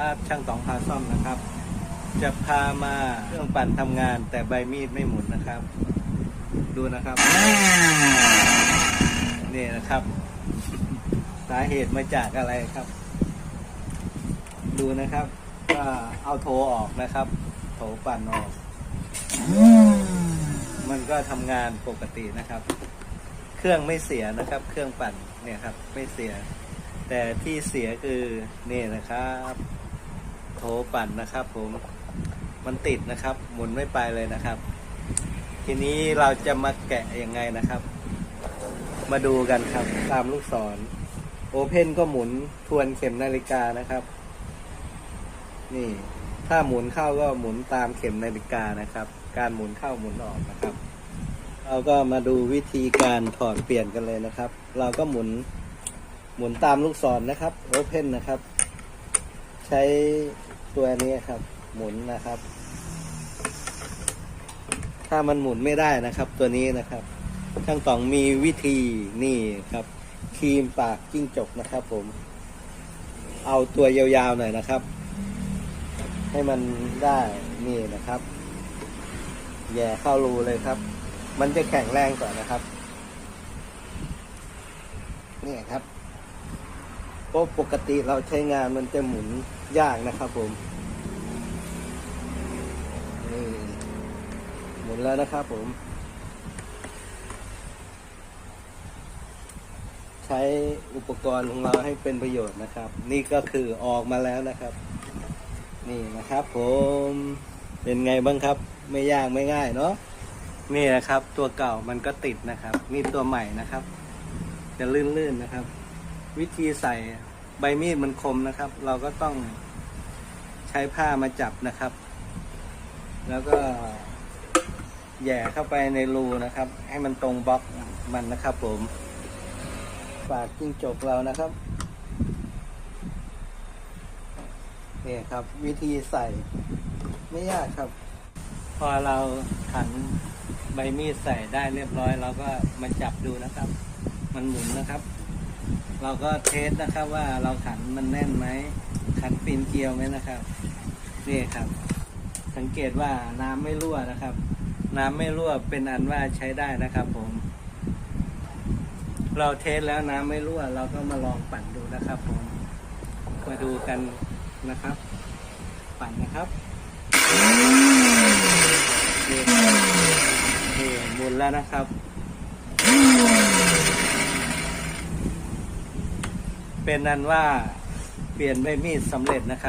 ครับช่างตองพาซ่อมนะครับ จะพามาเครื่องปั่นทำงาน แต่ใบมีดไม่หมุนนะครับ ดูนะครับ นี่นะครับ สาเหตุมาจากอะไรครับ ดูนะครับ ก็เอาโถออกนะครับ โถปั่นออก มันก็ทำงานปกตินะครับ เครื่องไม่เสียนะครับ เครื่องปั่นเนี่ยครับ ไม่เสียแต่ที่เสียคือ นี่นะครับ โถปั่นนะครับ ผมมันติดนะครับ หมุนไม่ไปเลยนะครับ ทีนี้เราจะมาแกะยังไงนะครับ มาดูกันครับ ตามลูกศรโอเพนก็หมุนทวนเข็มนาฬิกานะครับ นี่ ถ้าหมุนเข้าก็หมุนตามเข็มนาฬิกานะครับ การหมุนเข้าหมุนออกนะครับ เราก็มาดูวิธีการถอดเปลี่ยนกันเลยนะครับ เราก็หมุนหมุนตามลูกศรนะครับโอเพนนะครับ ใช้ตัวนี้ครับ หมุนนะครับ ถ้ามันหมุนไม่ได้นะครับ ตัวนี้นะครับช่างต๋องมีวิธีนี่ครับครีมปากจิ้งจกนะครับ ผม เอาตัวยาวๆหน่อยนะครับ ให้มันได้นี่นะครับแย่เข้ารูเลยครับ มันจะแข็งแรงกว่านะครับนี่ครับเพราะปกติเราใช้งานมันจะหมุน ยากนะครับผมนี่หมุนแล้วนะครับผม ใช้อุปกรณ์ของเราให้เป็นประโยชน์นะครับ นี่ก็คือออกมาแล้วนะครับ นี่นะครับผมเป็นไงบ้างครับ ไม่ยากไม่ง่ายเนาะนี่นะครับ ตัวเก่ามันก็ติดนะครับ นี่ตัวใหม่นะครับ จะลื่นๆนะครับ วิธีใส่ ใบมีดมันคมนะครับ เราก็ต้องใช้ผ้ามาจับนะครับ แล้วก็แย่เข้าไปในรูนะครับ ให้มันตรงบล็อกมันนะครับ ผมฝากจิ้งจกเรานะครับเนี่ยครับ วิธีใส่ไม่ยากครับ พอเราขันใบมีดใส่ได้เรียบร้อยเราก็มาจับดูนะครับ มันหมุนนะครับ เราก็เทสนะครับว่าเราขันมันแน่นไหมขันปีนเกลียวไหมนะครับนี่ครับ สังเกตว่าน้ำไม่รั่วนะครับ น้ำไม่รั่วเป็นอันว่าใช้ได้นะครับ ผม เราเทสแล้วน้ำไม่รั่ว เราก็มาลองปั่นดูนะครับ ผมมาดูกันนะครับ ปั่นนะครับนี่หมุนแล้วนะครับ เป็นนั้นว่าเปลี่ยนใบมีดสำเร็จนะครับ